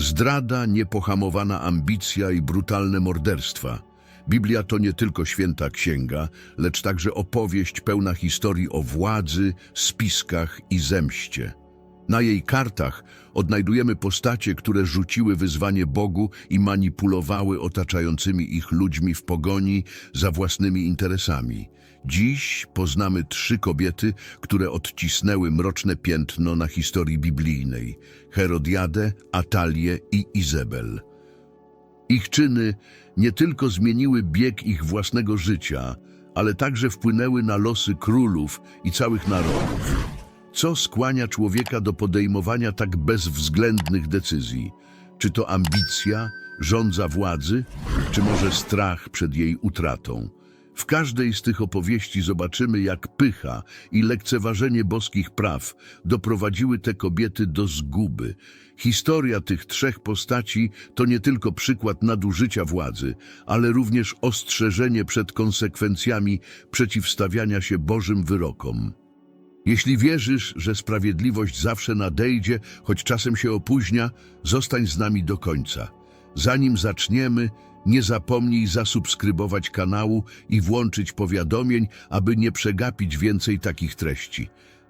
Zdrada, niepohamowana ambicja i brutalne morderstwa. Biblia to nie tylko święta księga, lecz także opowieść pełna historii o władzy, spiskach i zemście. Na jej kartach odnajdujemy postacie, które rzuciły wyzwanie Bogu i manipulowały otaczającymi ich ludźmi w pogoni za własnymi interesami. Dziś poznamy trzy kobiety, które odcisnęły mroczne piętno na historii biblijnej. Herodiadę, Atalię i Izabel. Ich czyny nie tylko zmieniły bieg ich własnego życia, ale także wpłynęły na losy królów i całych narodów. Co skłania człowieka do podejmowania tak bezwzględnych decyzji? Czy to ambicja, żądza władzy, czy może strach przed jej utratą? W każdej z tych opowieści zobaczymy, jak pycha i lekceważenie boskich praw doprowadziły te kobiety do zguby. Historia tych trzech postaci to nie tylko przykład nadużycia władzy, ale również ostrzeżenie przed konsekwencjami przeciwstawiania się Bożym wyrokom. Jeśli wierzysz, że sprawiedliwość zawsze nadejdzie, choć czasem się opóźnia, zostań z nami do końca. Zanim zaczniemy, nie zapomnij zasubskrybować kanału i włączyć powiadomień, aby nie przegapić więcej takich treści.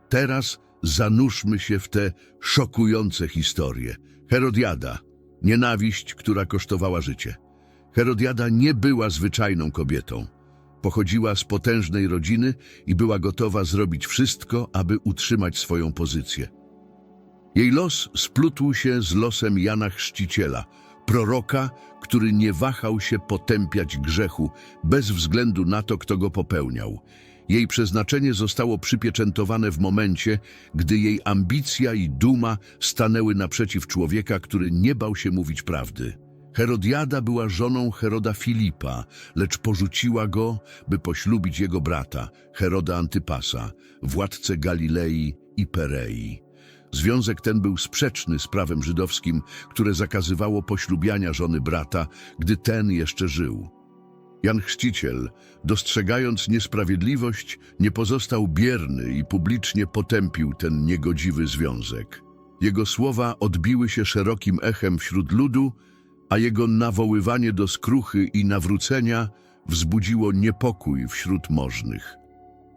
Teraz zanurzmy się w te szokujące historie. Herodiada, nienawiść, która kosztowała życie. Herodiada nie była zwyczajną kobietą. Pochodziła z potężnej rodziny i była gotowa zrobić wszystko, aby utrzymać swoją pozycję. Jej los splótł się z losem Jana Chrzciciela, proroka, który nie wahał się potępiać grzechu bez względu na to, kto go popełniał. Jej przeznaczenie zostało przypieczętowane w momencie, gdy jej ambicja i duma stanęły naprzeciw człowieka, który nie bał się mówić prawdy. Herodiada była żoną Heroda Filipa, lecz porzuciła go, by poślubić jego brata, Heroda Antypasa, władcę Galilei i Perei. Związek ten był sprzeczny z prawem żydowskim, które zakazywało poślubiania żony brata, gdy ten jeszcze żył. Jan Chrzciciel, dostrzegając niesprawiedliwość, nie pozostał bierny i publicznie potępił ten niegodziwy związek. Jego słowa odbiły się szerokim echem wśród ludu, a jego nawoływanie do skruchy i nawrócenia wzbudziło niepokój wśród możnych.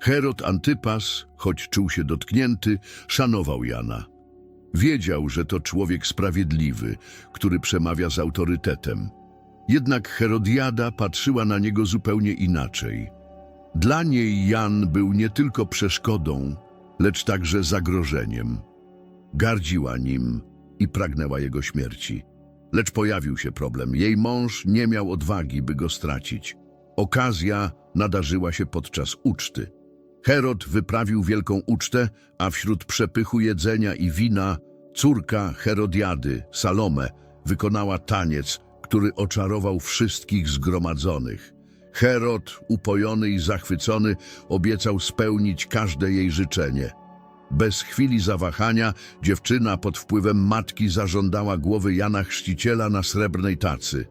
Herod Antypas, choć czuł się dotknięty, szanował Jana. Wiedział, że to człowiek sprawiedliwy, który przemawia z autorytetem. Jednak Herodiada patrzyła na niego zupełnie inaczej. Dla niej Jan był nie tylko przeszkodą, lecz także zagrożeniem. Gardziła nim i pragnęła jego śmierci. Lecz pojawił się problem. Jej mąż nie miał odwagi, by go stracić. Okazja nadarzyła się podczas uczty. Herod wyprawił wielką ucztę, a wśród przepychu jedzenia i wina córka Herodiady, Salome, wykonała taniec, który oczarował wszystkich zgromadzonych. Herod, upojony i zachwycony, obiecał spełnić każde jej życzenie. Bez chwili zawahania dziewczyna pod wpływem matki zażądała głowy Jana Chrzciciela na srebrnej tacy.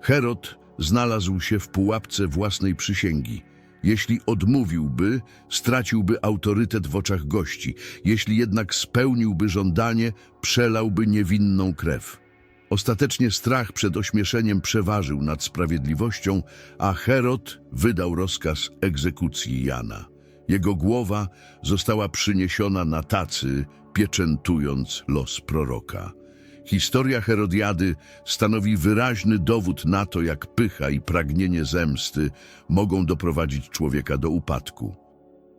Herod znalazł się w pułapce własnej przysięgi. Jeśli odmówiłby, straciłby autorytet w oczach gości. Jeśli jednak spełniłby żądanie, przelałby niewinną krew. Ostatecznie strach przed ośmieszeniem przeważył nad sprawiedliwością, a Herod wydał rozkaz egzekucji Jana. Jego głowa została przyniesiona na tacy, pieczętując los proroka. Historia Herodiady stanowi wyraźny dowód na to, jak pycha i pragnienie zemsty mogą doprowadzić człowieka do upadku.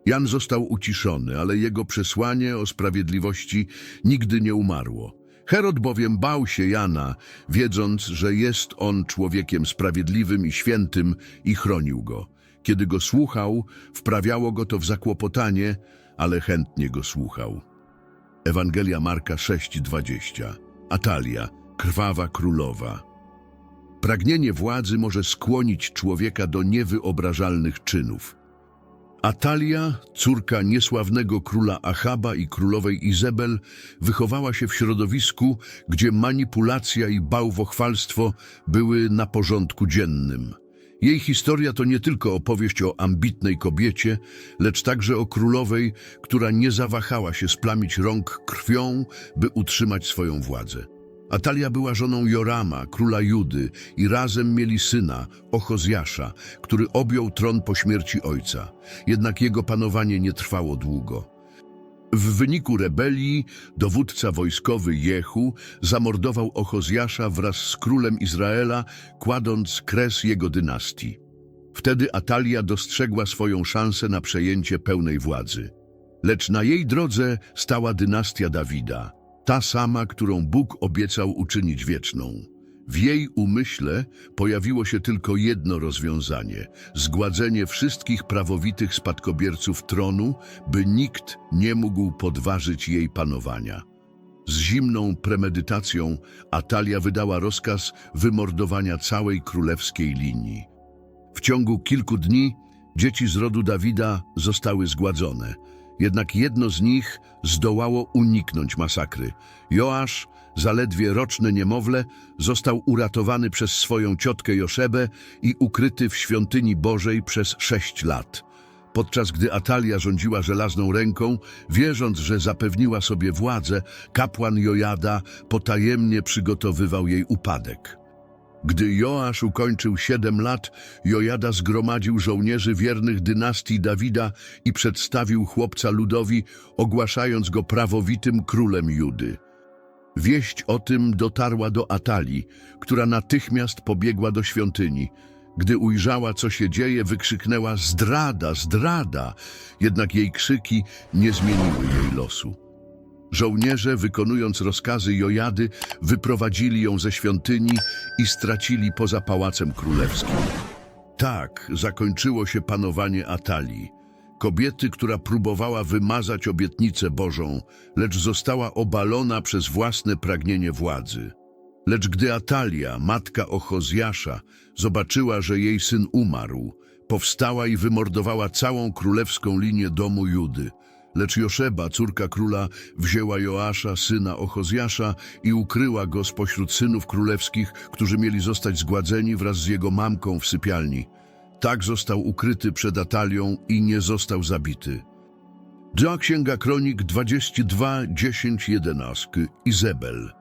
Jan został uciszony, ale jego przesłanie o sprawiedliwości nigdy nie umarło. Herod bowiem bał się Jana, wiedząc, że jest on człowiekiem sprawiedliwym i świętym i chronił go. Kiedy go słuchał, wprawiało go to w zakłopotanie, ale chętnie go słuchał. Ewangelia Marka 6:20 Atalia, krwawa królowa. Pragnienie władzy może skłonić człowieka do niewyobrażalnych czynów. Atalia, córka niesławnego króla Achaba i królowej Izabel, wychowała się w środowisku, gdzie manipulacja i bałwochwalstwo były na porządku dziennym. Jej historia to nie tylko opowieść o ambitnej kobiecie, lecz także o królowej, która nie zawahała się splamić rąk krwią, by utrzymać swoją władzę. Atalia była żoną Jorama, króla Judy i razem mieli syna, Ochozjasza, który objął tron po śmierci ojca. Jednak jego panowanie nie trwało długo. W wyniku rebelii dowódca wojskowy Jehu zamordował Ochozjasza wraz z królem Izraela, kładąc kres jego dynastii. Wtedy Atalia dostrzegła swoją szansę na przejęcie pełnej władzy. Lecz na jej drodze stała dynastia Dawida, ta sama, którą Bóg obiecał uczynić wieczną. W jej umyśle pojawiło się tylko jedno rozwiązanie zgładzenie wszystkich prawowitych spadkobierców tronu, by nikt nie mógł podważyć jej panowania. Z zimną premedytacją Atalia wydała rozkaz wymordowania całej królewskiej linii. W ciągu kilku dni dzieci z rodu Dawida zostały zgładzone. Jednak jedno z nich zdołało uniknąć masakry. Joasz, zaledwie roczne niemowlę, został uratowany przez swoją ciotkę Joszebę i ukryty w świątyni Bożej przez sześć lat. Podczas gdy Atalia rządziła żelazną ręką, wierząc, że zapewniła sobie władzę, kapłan Jojada potajemnie przygotowywał jej upadek. Gdy Joasz ukończył siedem lat, Jojada zgromadził żołnierzy wiernych dynastii Dawida i przedstawił chłopca ludowi, ogłaszając go prawowitym królem Judy. Wieść o tym dotarła do Atalii, która natychmiast pobiegła do świątyni. Gdy ujrzała, co się dzieje, wykrzyknęła zdrada, zdrada, jednak jej krzyki nie zmieniły jej losu. Żołnierze, wykonując rozkazy Jojady, wyprowadzili ją ze świątyni i stracili poza pałacem królewskim. Tak zakończyło się panowanie Atalii, kobiety, która próbowała wymazać obietnicę Bożą, lecz została obalona przez własne pragnienie władzy. Lecz gdy Atalia, matka Ochozjasza, zobaczyła, że jej syn umarł, powstała i wymordowała całą królewską linię domu Judy. Lecz Joszeba, córka króla, wzięła Joasza, syna Ochozjasza i ukryła go spośród synów królewskich, którzy mieli zostać zgładzeni wraz z jego mamką w sypialni. Tak został ukryty przed Atalią i nie został zabity. Dża Księga Kronik 22, 10, 11. Izebel.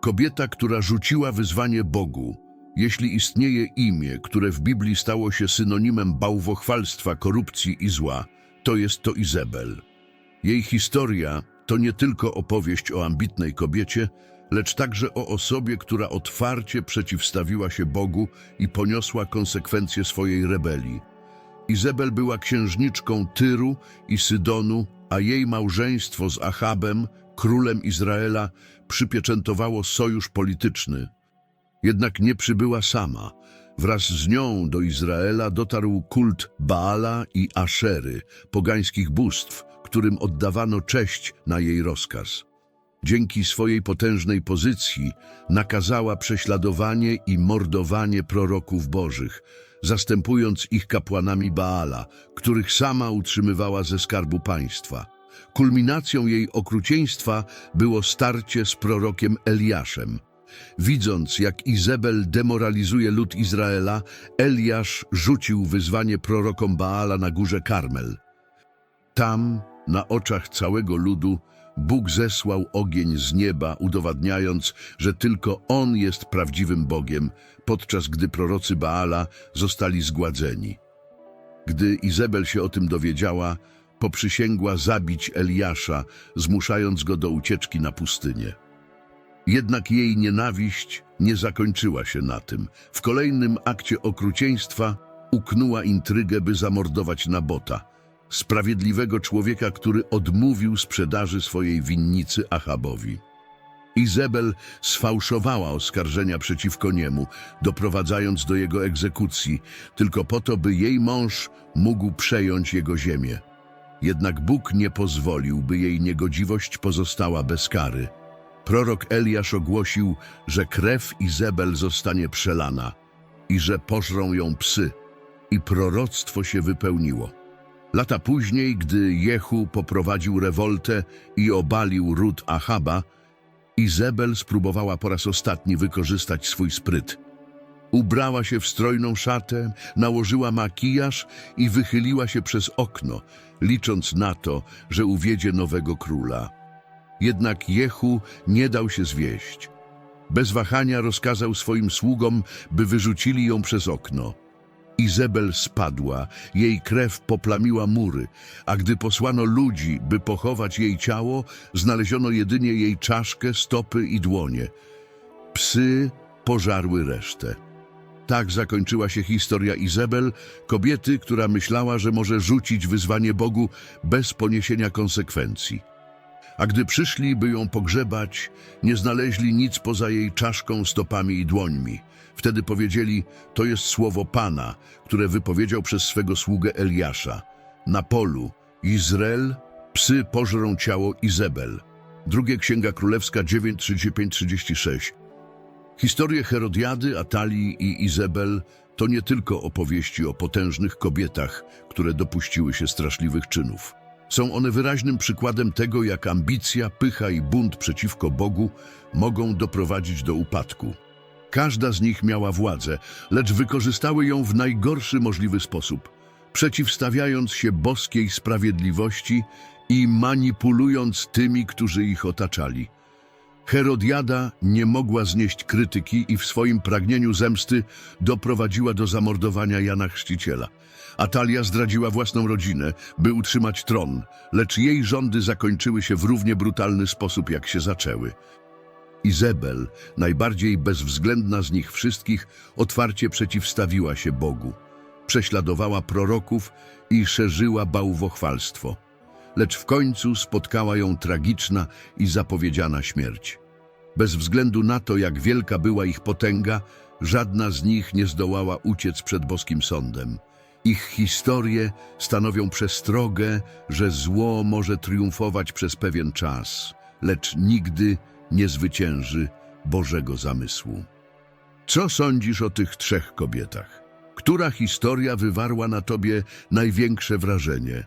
Kobieta, która rzuciła wyzwanie Bogu. Jeśli istnieje imię, które w Biblii stało się synonimem bałwochwalstwa, korupcji i zła, to jest to Izebel. Jej historia to nie tylko opowieść o ambitnej kobiecie, lecz także o osobie, która otwarcie przeciwstawiła się Bogu i poniosła konsekwencje swojej rebelii. Izebel była księżniczką Tyru i Sydonu, a jej małżeństwo z Achabem, królem Izraela, przypieczętowało sojusz polityczny. Jednak nie przybyła sama. Wraz z nią do Izraela dotarł kult Baala i Aszery, pogańskich bóstw, którym oddawano cześć na jej rozkaz. Dzięki swojej potężnej pozycji nakazała prześladowanie i mordowanie proroków bożych, zastępując ich kapłanami Baala, których sama utrzymywała ze skarbu państwa. Kulminacją jej okrucieństwa było starcie z prorokiem Eliaszem. Widząc, jak Izebel demoralizuje lud Izraela, Eliasz rzucił wyzwanie prorokom Baala na górze Karmel. Tam, na oczach całego ludu, Bóg zesłał ogień z nieba, udowadniając, że tylko On jest prawdziwym Bogiem, podczas gdy prorocy Baala zostali zgładzeni. Gdy Izebel się o tym dowiedziała, poprzysięgła zabić Eliasza, zmuszając go do ucieczki na pustynię. Jednak jej nienawiść nie zakończyła się na tym. W kolejnym akcie okrucieństwa uknęła intrygę, by zamordować Nabota, sprawiedliwego człowieka, który odmówił sprzedaży swojej winnicy Achabowi. Izebel sfałszowała oskarżenia przeciwko niemu, doprowadzając do jego egzekucji, tylko po to, by jej mąż mógł przejąć jego ziemię. Jednak Bóg nie pozwolił, by jej niegodziwość pozostała bez kary. Prorok Eliasz ogłosił, że krew Izebel zostanie przelana i że pożrą ją psy. I proroctwo się wypełniło. Lata później, gdy Jehu poprowadził rewoltę i obalił ród Achaba, Izebel spróbowała po raz ostatni wykorzystać swój spryt. Ubrała się w strojną szatę, nałożyła makijaż i wychyliła się przez okno, licząc na to, że uwiedzie nowego króla. Jednak Jehu nie dał się zwieść. Bez wahania rozkazał swoim sługom, by wyrzucili ją przez okno. Izebel spadła, jej krew poplamiła mury, a gdy posłano ludzi, by pochować jej ciało, znaleziono jedynie jej czaszkę, stopy i dłonie. Psy pożarły resztę. Tak zakończyła się historia Izebel, kobiety, która myślała, że może rzucić wyzwanie Bogu bez poniesienia konsekwencji. A gdy przyszli, by ją pogrzebać, nie znaleźli nic poza jej czaszką, stopami i dłońmi. Wtedy powiedzieli, to jest słowo Pana, które wypowiedział przez swego sługę Eliasza. Na polu, Izrael, psy pożrą ciało Izebel. Drugie Księga Królewska 9:35-36. Historie Herodiady, Atalii i Izebel to nie tylko opowieści o potężnych kobietach, które dopuściły się straszliwych czynów. Są one wyraźnym przykładem tego, jak ambicja, pycha i bunt przeciwko Bogu mogą doprowadzić do upadku. Każda z nich miała władzę, lecz wykorzystały ją w najgorszy możliwy sposób, przeciwstawiając się boskiej sprawiedliwości i manipulując tymi, którzy ich otaczali. Herodiada nie mogła znieść krytyki i w swoim pragnieniu zemsty doprowadziła do zamordowania Jana Chrzciciela. Atalia zdradziła własną rodzinę, by utrzymać tron, lecz jej rządy zakończyły się w równie brutalny sposób, jak się zaczęły. Izebel, najbardziej bezwzględna z nich wszystkich, otwarcie przeciwstawiła się Bogu. Prześladowała proroków i szerzyła bałwochwalstwo. Lecz w końcu spotkała ją tragiczna i zapowiedziana śmierć. Bez względu na to, jak wielka była ich potęga, żadna z nich nie zdołała uciec przed boskim sądem. Ich historie stanowią przestrogę, że zło może triumfować przez pewien czas, lecz nigdy nie zwycięży Bożego zamysłu. Co sądzisz o tych trzech kobietach? Która historia wywarła na tobie największe wrażenie?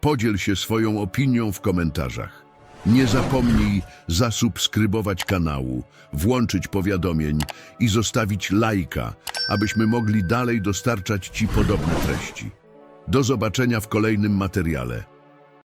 Podziel się swoją opinią w komentarzach. Nie zapomnij zasubskrybować kanału, włączyć powiadomień i zostawić lajka, abyśmy mogli dalej dostarczać Ci podobne treści. Do zobaczenia w kolejnym materiale.